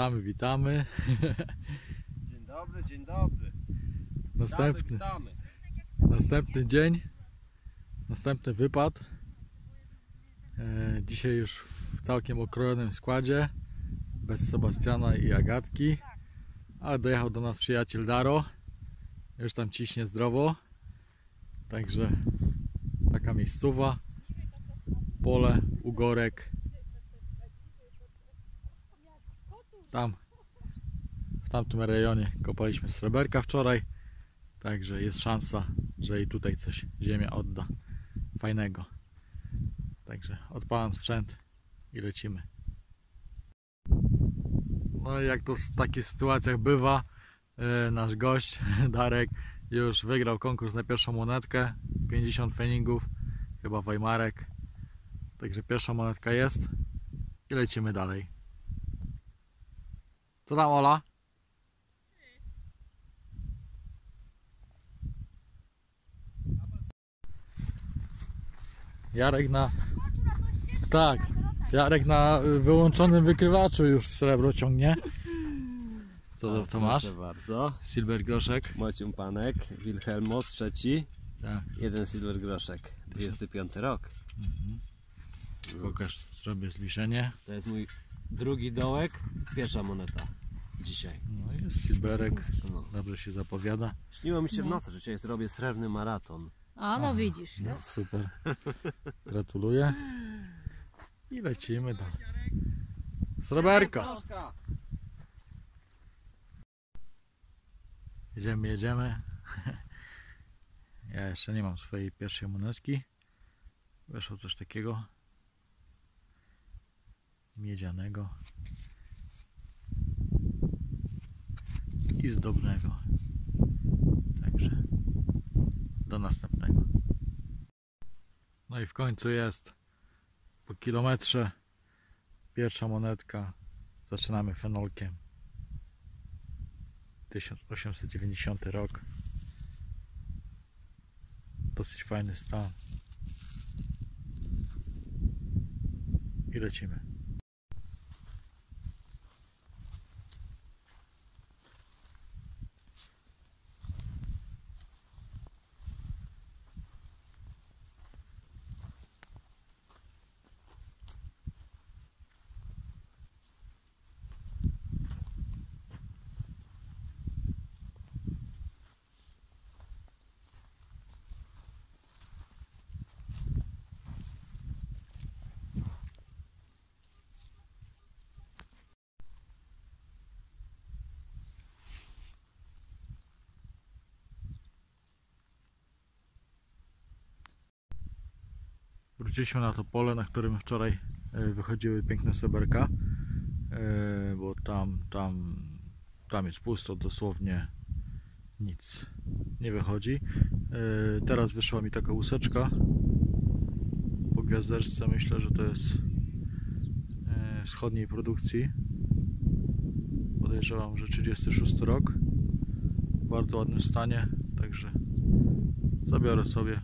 Witamy, witamy. Dzień dobry, dzień dobry. Następny, Witamy. następny dzień. Następny wypad. E, dzisiaj już w całkiem okrojonym składzie. Bez Sebastiana i Agatki. Ale dojechał do nas przyjaciel Daro. Już tam ciśnie zdrowo. Także taka miejscowa. Pole, ugorek. Tam w tamtym rejonie kopaliśmy sreberka wczoraj. Także jest szansa, że i tutaj coś ziemia odda fajnego. Także odpalam sprzęt i lecimy. No i jak to w takich sytuacjach bywa, e, nasz gość Darek już wygrał konkurs na pierwszą monetkę. 50 feningów, chyba Weimarek. Także pierwsza monetka jest i lecimy dalej. Co tam Ola? Jarek na. Tak. Jarek na y, wyłączonym wykrywaczu już srebro ciągnie. Co, co masz? Proszę bardzo. Silver groszek. Mocium Panek, Wilhelmos trzeci, Tak. jeden silver groszek, 25 rok. Pokaż, zrobię zliczenie. To jest mój drugi dołek, pierwsza moneta dzisiaj. No jest silverek. No. Dobrze się zapowiada. Śniło mi się w nocy, że dzisiaj zrobię srebrny maraton. A no widzisz, No, to super. Gratuluję. I lecimy dalej. Sreberko. Jedziemy, jedziemy. Ja jeszcze nie mam swojej pierwszej monetki. Weszło coś takiego miedzianego i zdobnego. Także do następnego. No i w końcu jest po kilometrze pierwsza monetka. Zaczynamy fenolkiem. 1890 rok. Dosyć fajny stan. I lecimy. Wróciliśmy na to pole, na którym wczoraj e, wychodziły piękne seberka, e, bo tam, tam, tam jest pusto, dosłownie nic nie wychodzi. E, Teraz wyszła mi taka łuseczka po gwiazdeczce, myślę, że to jest wschodniej produkcji. Podejrzewam, że 36 rok. W bardzo ładnym stanie, także zabiorę sobie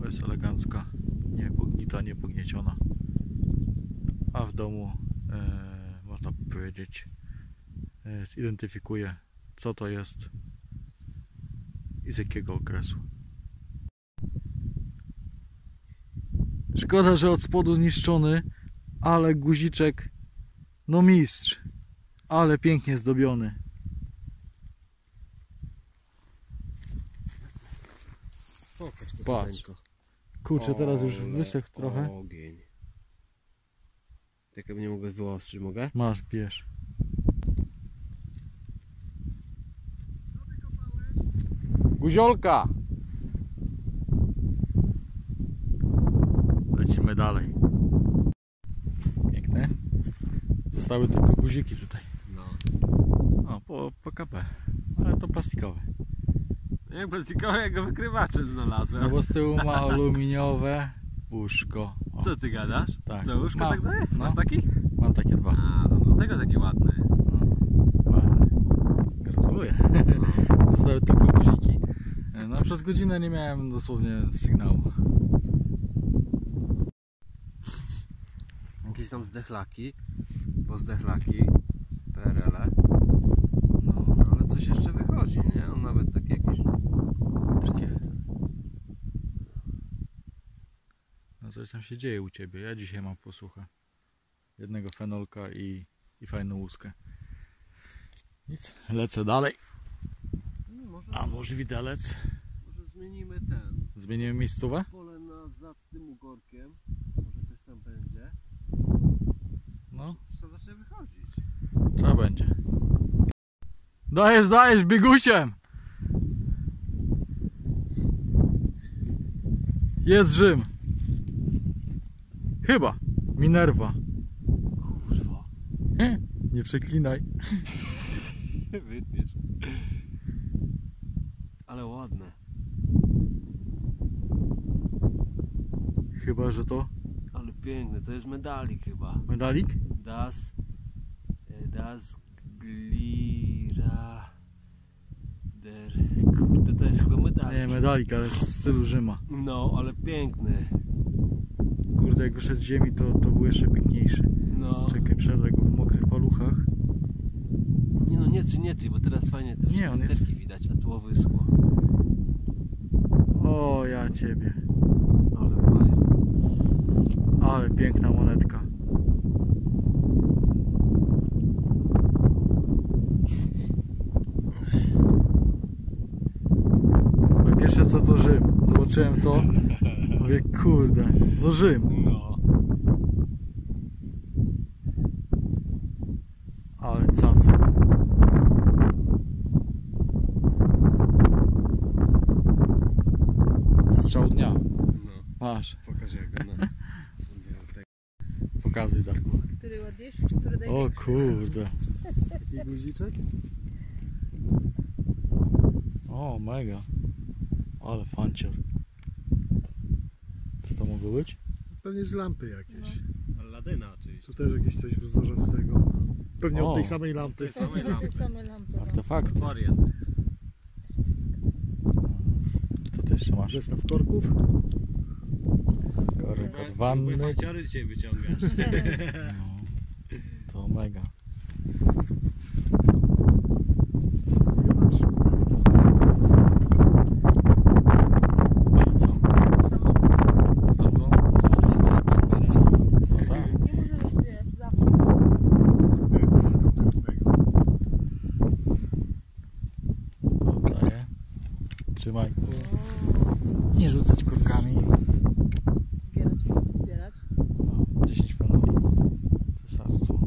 bo jest elegancka, nie pognita, nie pognieciona. A w domu e, można powiedzieć e, zidentyfikuję co to jest i z jakiego okresu. Szkoda, że od spodu zniszczony, ale guziczek no mistrz, ale pięknie zdobiony. Pokaż to Patrz. Kurczę, teraz już Ole, wysechł trochę. Ogień. Tak jakby nie mogę wyostrzyć, mogę? Masz, bierz. Guziolka! Lecimy dalej. Piękne. Zostały tylko guziki tutaj. No. O, po PKP. Ale to plastikowe. Jak plastikowe, jak go wykrywaczem znalazłem. No bo z tyłu ma aluminiowe łóżko. O, Co ty gadasz? Tak. To łóżko Mam. tak daje? No. Masz taki? Mam takie dwa. A, no dlatego taki ładny. Ładne. Gratuluję. Zostały tylko guziki. No przez godzinę nie miałem dosłownie sygnału. jakieś tam zdechlaki, bo zdechlaki, PRL-e, No, no ale coś jeszcze wychodzi, nie? On nawet takie jakieś... no coś tam się dzieje u ciebie. Ja dzisiaj mam posłuchę. Jednego fenolka i, i fajną łuskę. Nic, lecę dalej. No, może, A może widelec? może zmienimy ten, Zmienimy miejscówę? pole na za tym ugorkiem, może coś tam będzie, No, tam zacznie wychodzić. trzeba będzie. Dajesz, dajesz, biegusiem! Jest Rzym. Chyba. Minerva. Kurwa. Nie przeklinaj. Wytniesz. Ale ładne. Chyba, że to Ale piękne, to jest medalik chyba. medalik? Das, das Glira der... Kurde, to jest chyba medalik. Nie, medalik, ale w stylu Rzyma. No, ale piękny. Kurde, jak wyszedł z ziemi, to, to był jeszcze piękniejszy. No. Czekaj, przerwę go w mokrych paluchach. Nie no, nie czy nie czy, bo teraz fajnie te Nie, wszystkie on jest- widać, a tu wyschło. O, ja ciebie. Ale fajnie. Ale piękna monetka. Ale pierwsze co to Rzym. Zobaczyłem to. Mówię, kurde, no Rzym. No. Ale caca. Strzał dnia. No, Masz, pokaż jak no. pokazuj Darku. Który ładniejszy, czy który O kurde. I guziczek? O, mega. Ale fancior. Co to mogło być? Pewnie z lampy jakieś. Ladyna oczywiście. To też jakieś coś wzorzastego. Pewnie O. od tej samej lampy. Tej samej lampy. no. Artefakty. Orient. Co ty jeszcze masz? Zestaw korków. Korek od wanny. Fanciory dzisiaj wyciągasz. No, to mega. Trzymaj. Nie rzucać kurkami. Zbierać, zbierać. No, 10 fanoli. Cesarstwo.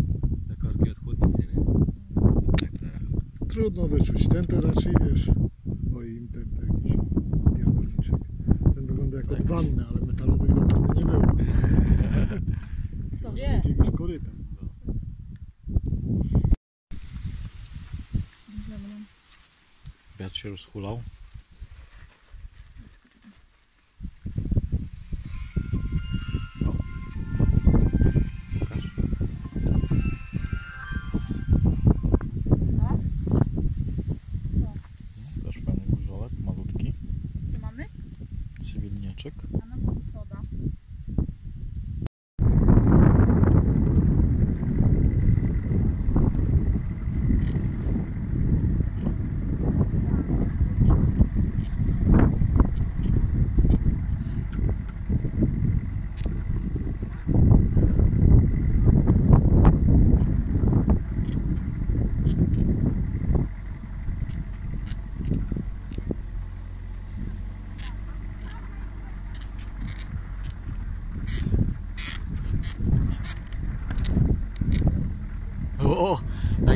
Te korki od chłodnicy, nie? Tak teraz. Trudno wyczuć. Ten to raczej wiesz. Oj, im ten to jakiś pierdolniczek. Ten wygląda jak od Tak. wanny, ale metalowych na pewno nie było. Kto wie? Jakiegoś koryta. Wiatr się rozhulał. Cywilnieczek. A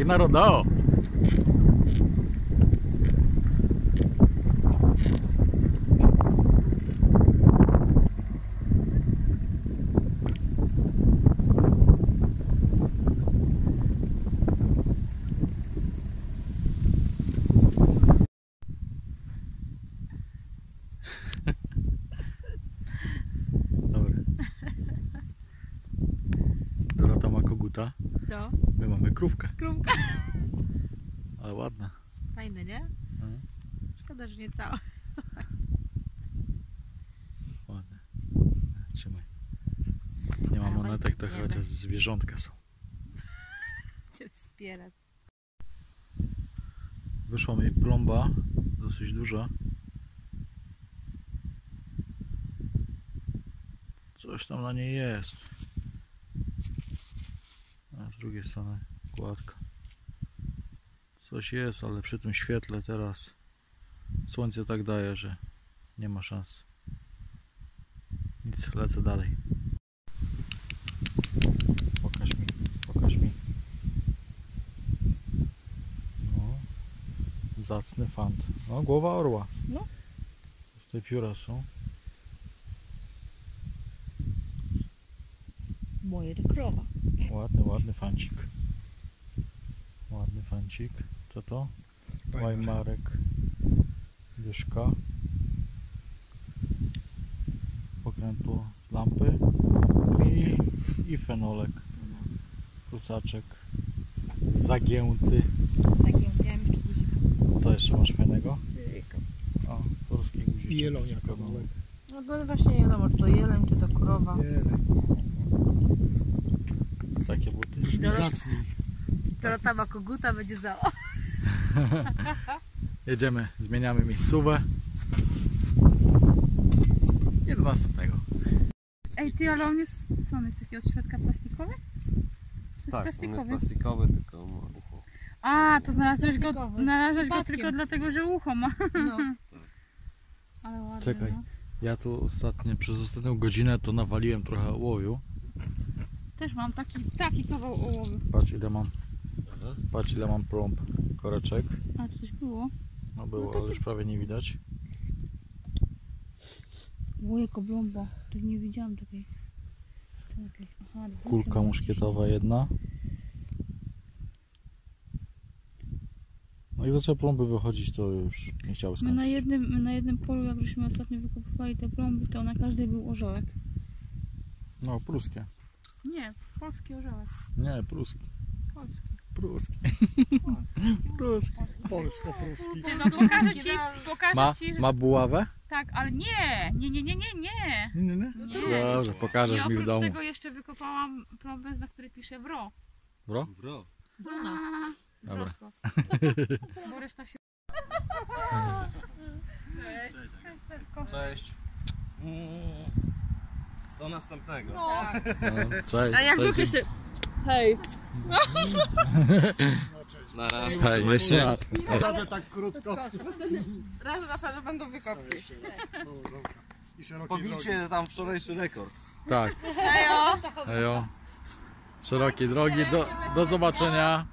jak na rodeo. Dobra. Dorota ma koguta. No, My mamy krówkę, krumka. ale ładna. Fajne, nie? Mhm. Szkoda, że nie cała. Ładne. Trzymaj. Nie ma monetek to chociaż zwierzątka są. Cię wspierać. Wyszła mi plomba, dosyć duża. Coś tam na niej jest. A z drugiej strony Coś jest, ale przy tym świetle teraz słońce tak daje, że nie ma szans. Nic, lecę dalej. Pokaż mi, pokaż mi. No. Zacny fant. No, głowa orła. No. Tutaj pióra są. Moje to krowa. Ładny, ładny fancik. Ładny fancik. Co to? Weimarek. Dyszka. Pokrętło lampy. I, i fenolek. Kusaczek. Zagięty. To jeszcze masz fajnego? O, polski guziczek. I jelonia kawałek. No to właśnie nie wiadomo, czy to jeleń, czy to krowa. Jeleń. Takie buty. Brzmi zacniej. Dorota koguta będzie za. Jedziemy, zmieniamy miejscówę. I do następnego. Ej, ty, ale on jest, co on jest taki od środka plastikowy? To jest Tak, on jest plastikowy. plastikowy, tylko ma ucho. A, to znalazłeś go, Plastikowy. znalazłeś go tylko dlatego, że ucho ma. No. Ale ładnie, Czekaj. no. Ja tu ostatnio, przez ostatnią godzinę to nawaliłem trochę ołowiu. Też mam taki, taki kawał ołowy. Patrz ile mam, patrz ile mam plomb koreczek. A, czy coś było? No było, No ale już prawie nie widać. Było jako blomba. Tu nie widziałam takiej. Co jakieś? Aha, Kulka muszkietowa jedna. No i zaczęły plomby wychodzić, to już nie chciały My na skończyć. jednym, my na jednym polu, jak żeśmy ostatnio wykopywali te plomby, to na każdej był orzełek. No, pruskie. Nie, polski orzełek. Nie, pruskie. Polski. Pruskie. Pruskie. Polska, polski. Ty, no pokażę ci, pokażę Ma, ci, że... ma buławę? Tak, ale nie, nie, nie, nie, nie, nie. Nie, nie, nie. No to Dobrze, I pokażesz mi w oprócz domu. tego jeszcze wykopałam plombę, na której pisze wro. Bro? Wro. Bruna. Dobra. Bo reszta się... Cześć. Do następnego. No. No, cześć. A jak cześć. zwykle się... Hej. Na razie. Hej. Hej. Naprawdę tak krótko. Raz na pewno będą wykopki. Pobicie tam wczorajszy rekord. Tak. Hejo. Szerokie drogi. Do, do zobaczenia.